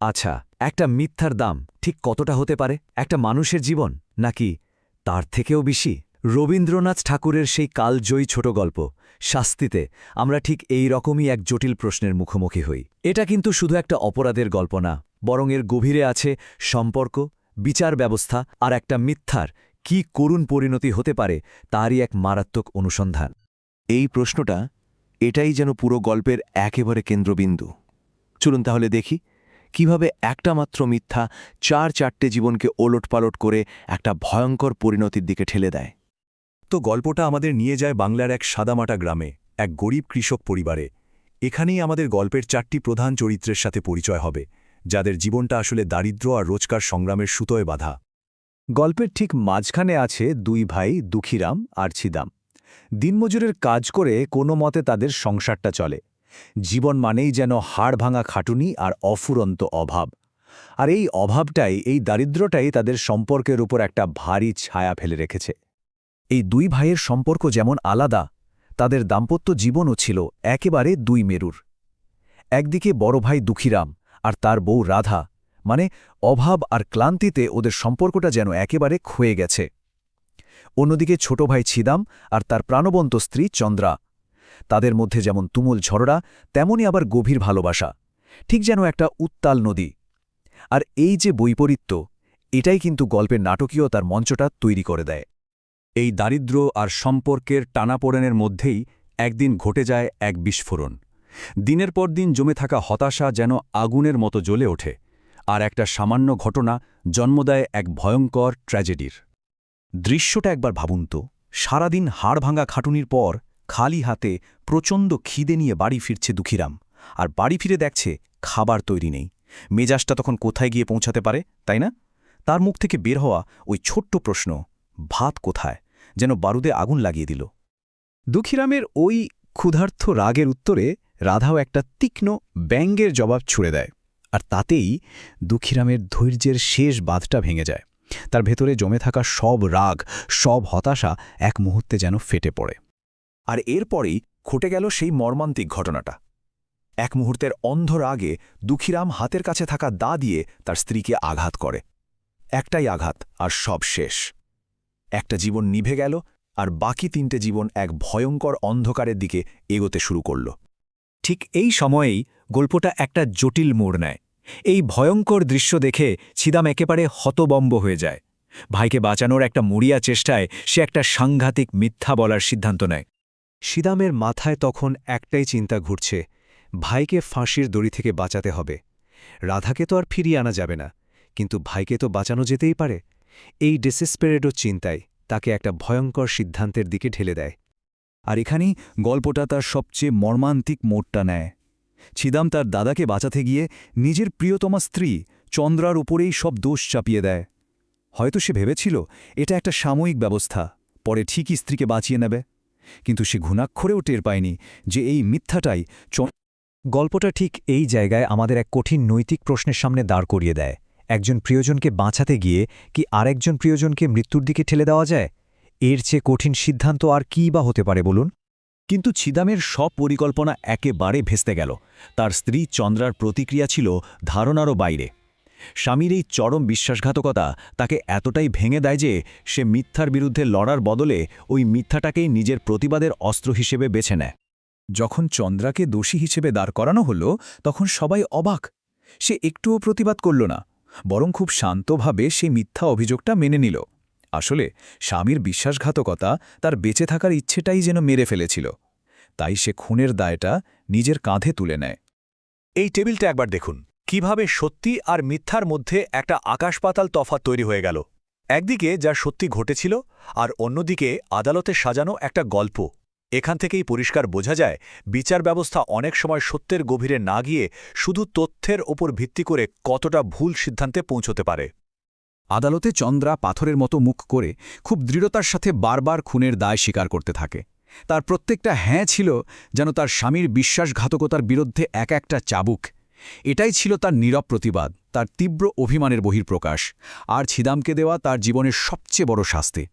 আচ্ছা একটা মিথ্যার দাম ঠিক কতটা হতে পারে? একটা মানুষের জীবন? নাকি তার থেকেও বেশি? রবীন্দ্রনাথ ঠাকুরের সেই কালজয়ী ছোট গল্প, শাস্তিতে আমরা ঠিক এই রকমই এক জটিল প্রশ্নের মুখোমুখি হই। এটা কিন্তু শুধু একটা অপরাধের গল্প না, বরং এর গভীরে আছে সম্পর্ক, বিচার ব্যবস্থা আর একটা মিথ্যার কি করুণ পরিণতি হতে পারে তারই এক মারাত্মক অনুসন্ধান। এই প্রশ্নটা এটাই যেন পুরো গল্পের একেবারে কেন্দ্রবিন্দু। চলুন তাহলে দেখি কীভাবে একটা মাত্র মিথ্যা চার চারটে জীবনকে ওলটপালট করে একটা ভয়ঙ্কর পরিণতির দিকে ঠেলে দেয়। তো গল্পটা আমাদের নিয়ে যায় বাংলার এক সাদামাটা গ্রামে, এক গরিব কৃষক পরিবারে। এখানেই আমাদের গল্পের চারটি প্রধান চরিত্রের সাথে পরিচয় হবে, যাদের জীবনটা আসলে দারিদ্র্য আর রোজকার সংগ্রামের সুতোয় বাধা। গল্পের ঠিক মাঝখানে আছে দুই ভাই দুঃখীরাম আর ছিদাম। দিনমজুরের কাজ করে কোনো মতে তাদের সংসারটা চলে। জীবন মানেই যেন হাড় ভাঙা খাটুনি আর অফুরন্ত অভাব। আর এই অভাবটাই, এই দারিদ্র্যটাই তাদের সম্পর্কের উপর একটা ভারী ছায়া ফেলে রেখেছে। এই দুই ভাইয়ের সম্পর্ক যেমন আলাদা, তাদের দাম্পত্য জীবনও ছিল একেবারে দুই মেরুর। একদিকে বড় ভাই দুঃখীরাম আর তার বউ রাধা মানে অভাব আর ক্লান্তিতে ওদের সম্পর্কটা যেন একেবারে ক্ষয়ে গেছে। অন্যদিকে ছোট ভাই ছিদাম আর তার প্রাণবন্ত স্ত্রী চন্দ্রা তাদের মধ্যে যেমন তুমুল ঝড়ড়া তেমনই আবার গভীর ভালোবাসা। ঠিক যেন একটা উত্তাল নদী। আর এই যে বৈপরীত্য, এটাই কিন্তু গল্পের নাটকীয়তার মঞ্চটা তৈরি করে দেয়। এই দারিদ্র্য আর সম্পর্কের টানাপোড়েনের মধ্যেই একদিন ঘটে যায় এক বিস্ফোরণ। দিনের পর দিন জমে থাকা হতাশা যেন আগুনের মতো জ্বলে ওঠে, আর একটা সামান্য ঘটনা জন্ম দেয় এক ভয়ঙ্কর ট্র্যাজেডির। দৃশ্যটা একবার ভাবুন তো, সারাদিন হাড় ভাঙা খাটুনির পর খালি হাতে প্রচণ্ড খিদে নিয়ে বাড়ি ফিরছে দুঃখীরাম। আর বাড়ি ফিরে দেখছে খাবার তৈরি নেই। মেজাজটা তখন কোথায় গিয়ে পৌঁছাতে পারে, তাই না? তার মুখ থেকে বের হওয়া ওই ছোট্ট প্রশ্ন, ভাত কোথায়? যেন বারুদে আগুন লাগিয়ে দিল। দুঃখীরামের ওই ক্ষুধার্থ রাগের উত্তরে রাধাও একটা তীক্ষ্ণ ব্যঙ্গের জবাব ছুড়ে দেয়। আর তাতেই দুঃখীরামের ধৈর্যের শেষ বাঁধটা ভেঙে যায়। তার ভেতরে জমে থাকা সব রাগ, সব হতাশা এক মুহূর্তে যেন ফেটে পড়ে। আর এরপরেই ঘটে গেল সেই মর্মান্তিক ঘটনাটা। এক মুহূর্তের অন্ধ রাগে দুঃখীরাম হাতের কাছে থাকা দা দিয়ে তার স্ত্রীকে আঘাত করে। একটাই আঘাত, আর সব শেষ। একটা জীবন নিভে গেল, আর বাকি তিনটে জীবন এক ভয়ঙ্কর অন্ধকারের দিকে এগোতে শুরু করল। ঠিক এই সময়েই গল্পটা একটা জটিল মোড় নেয়। এই ভয়ঙ্কর দৃশ্য দেখে ছিদাম একেবারে হতবম্ব হয়ে যায়। ভাইকে বাঁচানোর একটা মরিয়া চেষ্টায় সে একটা সাংঘাতিক মিথ্যা বলার সিদ্ধান্ত নেয়। সিদামের মাথায় তখন একটাই চিন্তা ঘুরছে, ভাইকে ফাঁসির দড়ি থেকে বাঁচাতে হবে। রাধাকে তো আর ফিরিয়ে আনা যাবে না, কিন্তু ভাইকে তো বাঁচানো যেতেই পারে। এই ডিসেসপেরেডো চিন্তায় তাকে একটা ভয়ঙ্কর সিদ্ধান্তের দিকে ঢেলে দেয়। আর এখানেই গল্পটা তার সবচেয়ে মর্মান্তিক মোড়টা নেয়। ছিদাম তার দাদাকে বাঁচাতে গিয়ে নিজের প্রিয়তমা স্ত্রী চন্দ্রার উপরেই সব দোষ চাপিয়ে দেয়। হয়তো সে ভেবেছিল, এটা একটা সাময়িক ব্যবস্থা, পরে ঠিকই স্ত্রীকে বাঁচিয়ে নেবে। কিন্তু সে ঘুণাক্ষরেও টের পায়নি যে এই মিথ্যাটাই গল্পটা ঠিক এই জায়গায় আমাদের এক কঠিন নৈতিক প্রশ্নের সামনে দাঁড় করিয়ে দেয়। একজন প্রিয়জনকে বাঁচাতে গিয়ে কি আরেকজন প্রিয়জনকে মৃত্যুর দিকে ঠেলে দেওয়া যায়? এর চেয়ে কঠিন সিদ্ধান্ত আর কী বা হতে পারে বলুন? কিন্তু ছিদামের সব পরিকল্পনা একেবারে ভেস্তে গেল। তার স্ত্রী চন্দ্রার প্রতিক্রিয়া ছিল ধারণারও বাইরে। স্বামীর এই চরম বিশ্বাসঘাতকতা তাকে এতটাই ভেঙে দেয় যে সে মিথ্যার বিরুদ্ধে লড়ার বদলে ওই মিথ্যাটাকেই নিজের প্রতিবাদের অস্ত্র হিসেবে বেছে নেয়। যখন চন্দ্রাকে দোষী হিসেবে দাঁড় করানো হল, তখন সবাই অবাক। সে একটুও প্রতিবাদ করল না, বরং খুব শান্তভাবে সে মিথ্যা অভিযোগটা মেনে নিল। আসলে স্বামীর বিশ্বাসঘাতকতা তার বেঁচে থাকার ইচ্ছেটাই যেন মেরে ফেলেছিল। তাই সে খুনের দায়টা নিজের কাঁধে তুলে নেয়। এই টেবিলটা একবার দেখুন। কীভাবে সত্যি আর মিথ্যার মধ্যে একটা আকাশপাতাল তফাত তৈরি হয়ে গেল। একদিকে যা সত্যি ঘটেছিল আর অন্যদিকে আদালতে সাজানো একটা গল্প। এখান থেকেই পরিষ্কার বোঝা যায়, বিচার ব্যবস্থা অনেক সময় সত্যের গভীরে না গিয়ে শুধু তথ্যের ওপর ভিত্তি করে কতটা ভুল সিদ্ধান্তে পৌঁছতে পারে। আদালতে চন্দ্রা পাথরের মতো মুখ করে খুব দৃঢ়তার সাথে বারবার খুনের দায় স্বীকার করতে থাকে। তার প্রত্যেকটা হ্যাঁ ছিল যেন তার স্বামীর বিশ্বাসঘাতকতার বিরুদ্ধে এক একটা চাবুক এটাই ছিল তার নীরব প্রতিবাদ, তার তীব্র অভিমানের বহির্প্রকাশ আর ছিদামকে দেওয়া তার জীবনের সবচেয়ে বড় শাস্তি।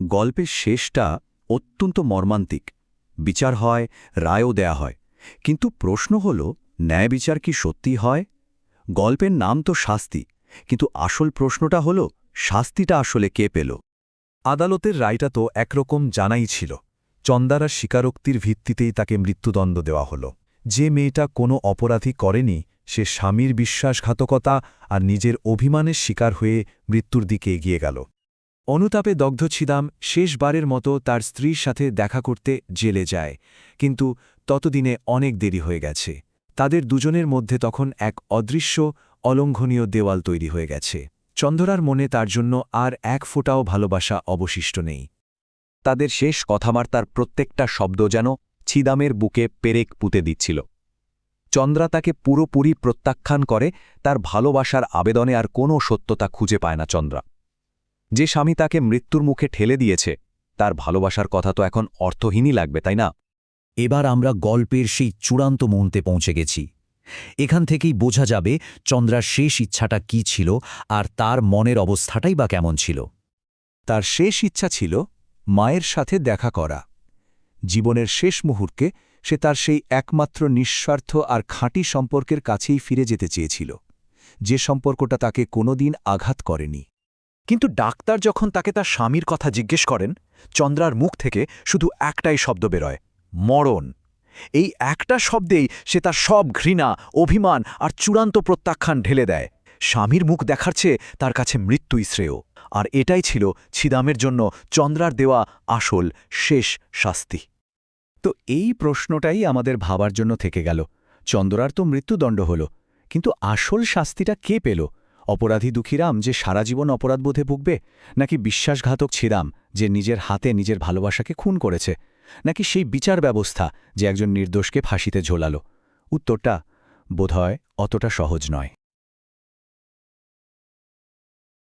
গল্পের শেষটা অত্যন্ত মর্মান্তিক। বিচার হয়, রায়ও দেয়া হয়। কিন্তু প্রশ্ন হল, ন্যায় বিচার কি সত্যি হয়? গল্পের নাম তো শাস্তি, কিন্তু আসল প্রশ্নটা হল, শাস্তিটা আসলে কে পেল? আদালতের রায়টা তো একরকম জানাই ছিল। চন্দারার স্বীকারোক্তির ভিত্তিতেই তাকে মৃত্যুদণ্ড দেওয়া হল। যে মেয়েটা কোনো অপরাধী করেনি, সে স্বামীর বিশ্বাসঘাতকতা আর নিজের অভিমানের শিকার হয়ে মৃত্যুর দিকে এগিয়ে গেল। অনুতাপে দগ্ধ ছিদাম শেষবারের মতো তার স্ত্রীর সাথে দেখা করতে জেলে যায়, কিন্তু ততদিনে অনেক দেরি হয়ে গেছে। তাদের দুজনের মধ্যে তখন এক অদৃশ্য, অলঙ্ঘনীয় দেওয়াল তৈরি হয়ে গেছে। চন্দ্রার মনে তার জন্য আর এক ফোঁটাও ভালোবাসা অবশিষ্ট নেই। তাদের শেষ কথাবার্তার প্রত্যেকটা শব্দ যেন ছিদামের বুকে পেরেক পুঁতে দিচ্ছিল। চন্দ্রা তাকে পুরোপুরি প্রত্যাখ্যান করে, তার ভালোবাসার আবেদনে আর কোনো সত্যতা খুঁজে পায় না চন্দ্রা। যে স্বামী তাকে মৃত্যুর মুখে ঠেলে দিয়েছে, তার ভালোবাসার কথা তো এখন অর্থহীনই লাগবে, তাই না? এবার আমরা গল্পের সেই চূড়ান্ত মুহূর্তে পৌঁছে গেছি। এখান থেকেই বোঝা যাবে চন্দ্রার শেষ ইচ্ছাটা কি ছিল আর তার মনের অবস্থাটাই বা কেমন ছিল। তার শেষ ইচ্ছা ছিল মায়ের সাথে দেখা করা। জীবনের শেষ মুহূর্তে সে তার সেই একমাত্র নিঃস্বার্থ আর খাঁটি সম্পর্কের কাছেই ফিরে যেতে চেয়েছিল। যে সম্পর্কটা তাকে কোনোদিন আঘাত করেনি। কিন্তু ডাক্তার যখন তাকে তার স্বামীর কথা জিজ্ঞেস করেন, চন্দ্রার মুখ থেকে শুধু একটাই শব্দ বেরোয়, মরণ। এই একটা শব্দেই সে তার সব ঘৃণা, অভিমান আর চূড়ান্ত প্রত্যাখ্যান ঢেলে দেয়। স্বামীর মুখ দেখার চেয়ে তার কাছে মৃত্যুই শ্রেয়। আর এটাই ছিল ছিদামের জন্য চন্দ্রার দেওয়া আসল, শেষ শাস্তি। তো এই প্রশ্নটাই আমাদের ভাবার জন্য থেকে গেল। চন্দ্রার তো মৃত্যুদণ্ড হল, কিন্তু আসল শাস্তিটা কে পেল? অপরাধী দুঃখীরাম যে সারা জীবন অপরাধবোধে ভুগবে, নাকি বিশ্বাসঘাতক ছিরাম যে নিজের হাতে নিজের ভালোবাসাকে খুন করেছে, নাকি সেই বিচার ব্যবস্থা যে একজন নির্দোষকে ফাঁসিতে ঝোলালো? উত্তরটা বোধহয় অতটা সহজ নয়।